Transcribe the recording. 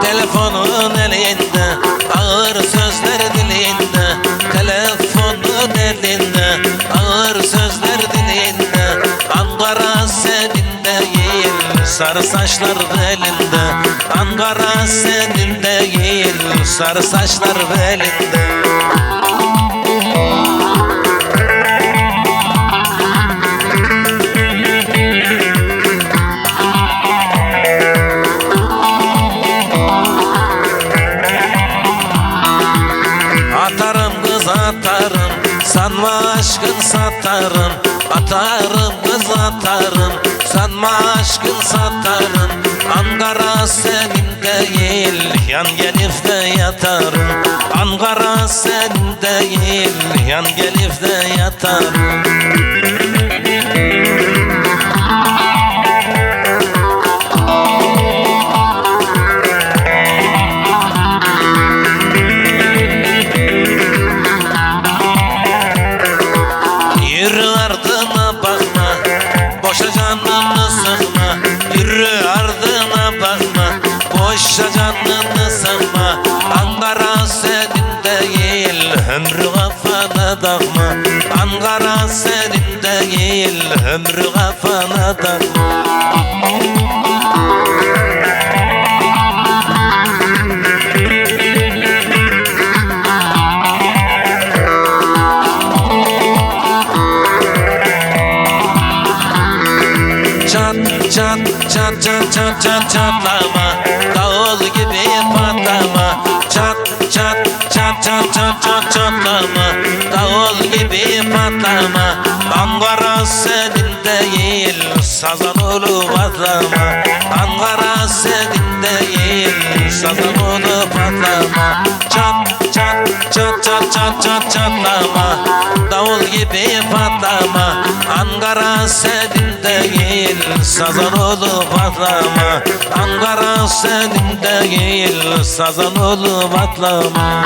Telefonun elinde Ağır sözler dilinde. Telefonun elinde Ağır sözler dilinde. Ankara senin Sarı saçlar elinde. Ankara senin Sarı saçlar elinde. Atarım kız atarım. Sanma aşkın satarım. Atarım kız atarım. Sanma aşkın satarım Yan gelip de yatarım. Ankara senin değil Yan gelip de yatarım takma Ankara senin değil Ömrü kafana takma Çat çat çat çat çat çat çatlama. Davul gibi patlama. Çat çat çat çat çat çat çatlama Davul gibi patlama. Ankara senin değil Sazanoğlu patlama. Ankara senin değil Sazanoğlu patlama. Çat çat çat çat çat çat çatlama. Davul gibi patlama. Ankara senin değil Sazanoğlu patlama. Ankara senin değil Sazanoğlu patlama